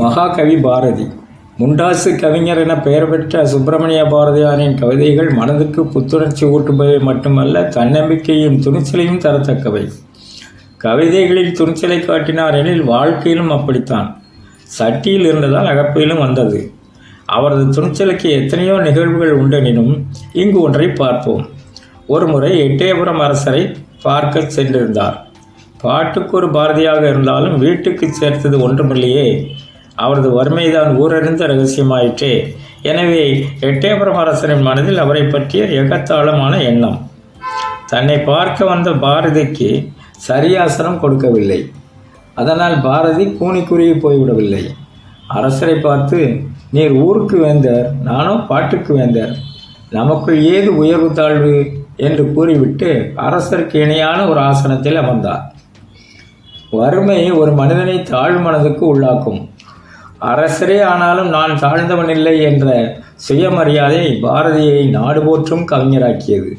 மகாகவி பாரதி. முண்டாசு கவிஞர் என பெயர் பெற்ற சுப்பிரமணிய பாரதியாரின் கவிதைகள் மனதுக்கு புத்துணர்ச்சி ஊட்டுபவை மட்டுமல்ல தன்னம்பிக்கையும் துணிச்சலையும் தரத்தக்கவை. கவிதைகளில் துணிச்சலை காட்டினார் எனில் வாழ்க்கையிலும் அப்படித்தான். சட்டியில் இருந்ததால் அகப்பையிலும் வந்தது. அவரது துணிச்சலுக்கு எத்தனையோ நிகழ்வுகள் உண்டெனினும் இங்கு ஒன்றை பார்ப்போம். ஒருமுறை எட்டயபுரம் அரசரை பார்க்க சென்றிருந்தார். பாட்டுக்கு ஒரு பாரதியாக இருந்தாலும் வீட்டுக்கு சேர்த்தது ஒன்றுமில்லையே. அவரது வறுமைதான் ஊரறிந்த ரகசியமாயிற்றே. எனவே எட்டயபுரம் அரசரின் மனதில் அவரை பற்றிய எகத்தாளமான எண்ணம். தன்னை பார்க்க வந்த பாரதிக்கு சரியாசனம் கொடுக்கவில்லை. அதனால் பாரதி கூனி போய்விடவில்லை. அரசரை பார்த்து நீர் ஊருக்கு வேந்தர் நானோ பாட்டுக்கு வேந்தர். நமக்குள் ஏது உயர்வு தாழ்வு? என்று கூறிவிட்டு அரசருக்கு இணையான ஒரு ஆசனத்தில் அமர்ந்தார். வறுமை ஒரு மனிதனை தாழ் மனதுக்கு உள்ளாக்கும். அரசரே ஆனாலும் நான் தாழ்ந்தவனில்லை என்ற சுயமரியாதை பாரதியை நாடு போற்றும் கவிஞராக்கியது.